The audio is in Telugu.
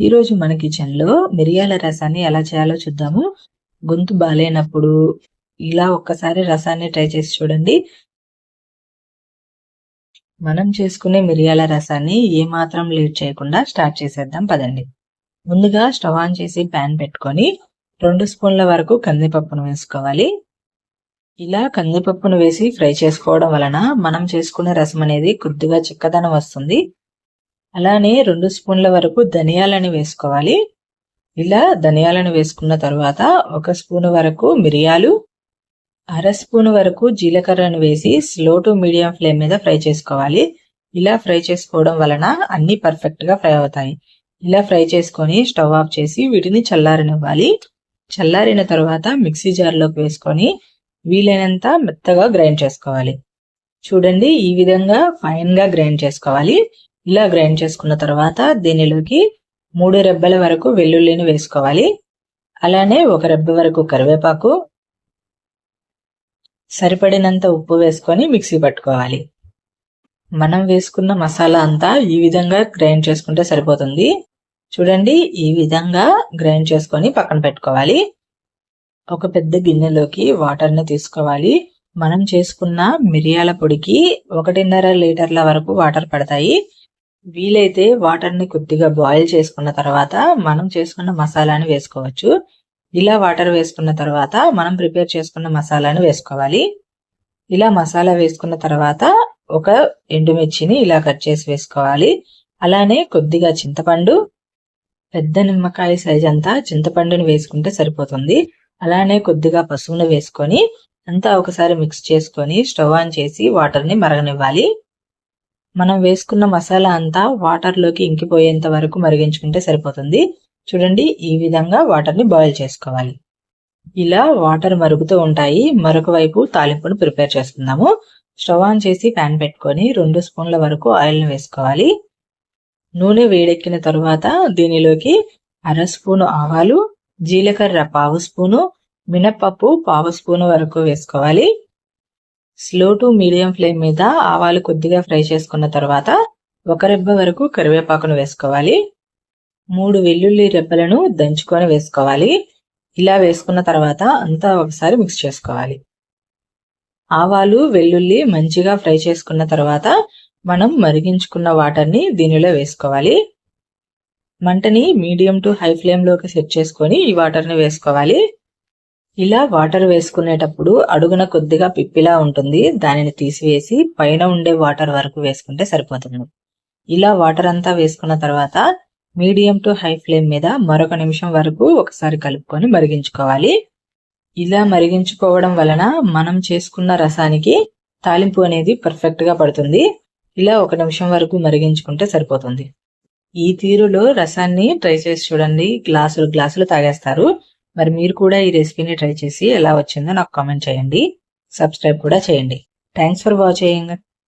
ఈరోజు మన కిచెన్లో మిరియాల రసాన్ని ఎలా చేయాలో చూద్దాము. గొంతు బాగాలేనప్పుడు ఇలా ఒక్కసారి రసాన్ని ట్రై చేసి చూడండి. మనం చేసుకునే మిరియాల రసాన్ని ఏమాత్రం లేట్ చేయకుండా స్టార్ట్ చేసేద్దాం పదండి. ముందుగా స్టవ్ ఆన్ చేసి ప్యాన్ పెట్టుకొని రెండు స్పూన్ల వరకు కందిపప్పును వేసుకోవాలి. ఇలా కందిపప్పును వేసి ఫ్రై చేసుకోవడం వలన మనం చేసుకునే రసం అనేది కొద్దిగా చిక్కదనం వస్తుంది. అలానే రెండు స్పూన్ల వరకు ధనియాలని వేసుకోవాలి. ఇలా ధనియాలను వేసుకున్న తర్వాత ఒక స్పూన్ వరకు మిరియాలు అర స్పూన్ వరకు జీలకర్రను వేసి స్లో టు మీడియం ఫ్లేమ్ మీద ఫ్రై చేసుకోవాలి. ఇలా ఫ్రై చేసుకోవడం వలన అన్ని పర్ఫెక్ట్గా ఫ్రై అవుతాయి. ఇలా ఫ్రై చేసుకొని స్టవ్ ఆఫ్ చేసి వీటిని చల్లారనివ్వాలి. చల్లారిన తర్వాత మిక్సీ జార్లోకి వేసుకొని వీలైనంత మెత్తగా గ్రైండ్ చేసుకోవాలి. చూడండి ఈ విధంగా ఫైన్గా గ్రైండ్ చేసుకోవాలి. ఇలా గ్రైండ్ చేసుకున్న తర్వాత దీనిలోకి మూడు రెబ్బల వరకు వెల్లుల్లిని వేసుకోవాలి. అలానే ఒక రెబ్బ వరకు కరివేపాకు సరిపడినంత ఉప్పు వేసుకొని మిక్సీ పట్టుకోవాలి. మనం వేసుకున్న మసాలా అంతా ఈ విధంగా గ్రైండ్ చేసుకుంటే సరిపోతుంది. చూడండి ఈ విధంగా గ్రైండ్ చేసుకొని పక్కన పెట్టుకోవాలి. ఒక పెద్ద గిన్నెలోకి వాటర్ని తీసుకోవాలి. మనం చేసుకున్న మిరియాల పొడికి ఒకటిన్నర లీటర్ల వరకు వాటర్ పడతాయి. వీలైతే వాటర్ని కొద్దిగా బాయిల్ చేసుకున్న తర్వాత మనం చేసుకున్న మసాలాని వేసుకోవచ్చు. ఇలా వాటర్ వేసుకున్న తర్వాత మనం ప్రిపేర్ చేసుకున్న మసాలాని వేసుకోవాలి. ఇలా మసాలా వేసుకున్న తర్వాత ఒక ఎండుమిర్చిని ఇలా కట్ చేసి వేసుకోవాలి. అలానే కొద్దిగా చింతపండు పెద్ద నిమ్మకాయ సైజ్ అంతా చింతపండుని వేసుకుంటే సరిపోతుంది. అలానే కొద్దిగా పసుపును వేసుకొని అంతా ఒకసారి మిక్స్ చేసుకొని స్టవ్ ఆన్ చేసి వాటర్ని మరగనివ్వాలి. మనం వేసుకున్న మసాలా అంతా వాటర్లోకి ఇంకిపోయేంత వరకు మరిగించుకుంటే సరిపోతుంది. చూడండి ఈ విధంగా వాటర్ని బాయిల్ చేసుకోవాలి. ఇలా వాటర్ మరుగుతూ ఉంటాయి. మరొక వైపు తాలింపును ప్రిపేర్ చేసుకుందాము. స్టవ్ ఆన్ చేసి ప్యాన్ పెట్టుకొని రెండు స్పూన్ల వరకు ఆయిల్ని వేసుకోవాలి. నూనె వేడెక్కిన తరువాత దీనిలోకి అర స్పూను ఆవాలు జీలకర్ర పావు స్పూను మినప్పప్పు పావు స్పూను వరకు వేసుకోవాలి. స్లో టు మీడియం ఫ్లేమ్ మీద ఆవాలు కొద్దిగా ఫ్రై చేసుకున్న తర్వాత ఒక రెబ్బ వరకు కరివేపాకును వేసుకోవాలి. మూడు వెల్లుల్లి రెబ్బలను దంచుకొని వేసుకోవాలి. ఇలా వేసుకున్న తర్వాత అంతా ఒకసారి మిక్స్ చేసుకోవాలి. ఆవాలు వెల్లుల్లి మంచిగా ఫ్రై చేసుకున్న తర్వాత మనం మరిగించుకున్న వాటర్ని దీనిలో వేసుకోవాలి. మంటని మీడియం టు హై ఫ్లేమ్లోకి సెట్ చేసుకొని ఈ వాటర్ని వేసుకోవాలి. ఇలా వాటర్ వేసుకునేటప్పుడు అడుగున కొద్దిగా పిప్పిలా ఉంటుంది. దానిని తీసివేసి పైన ఉండే వాటర్ వరకు వేసుకుంటే సరిపోతుంది. ఇలా వాటర్ అంతా వేసుకున్న తర్వాత మీడియం టు హై ఫ్లేమ్ మీద మరొక నిమిషం వరకు ఒకసారి కలుపుకొని మరిగించుకోవాలి. ఇలా మరిగించుకోవడం వలన మనం చేసుకున్న రసానికి తాలింపు అనేది పర్ఫెక్ట్గా పడుతుంది. ఇలా ఒక నిమిషం వరకు మరిగించుకుంటే సరిపోతుంది. ఈ తీరులో రసాన్ని ట్రై చేసి చూడండి. గ్లాసులు గ్లాసులు తాగేస్తారు. మరి మీరు కూడా ఈ రెసిపీని ట్రై చేసి ఎలా వచ్చిందో నాకు కామెంట్ చేయండి. సబ్స్క్రైబ్ కూడా చేయండి. Thanks for watching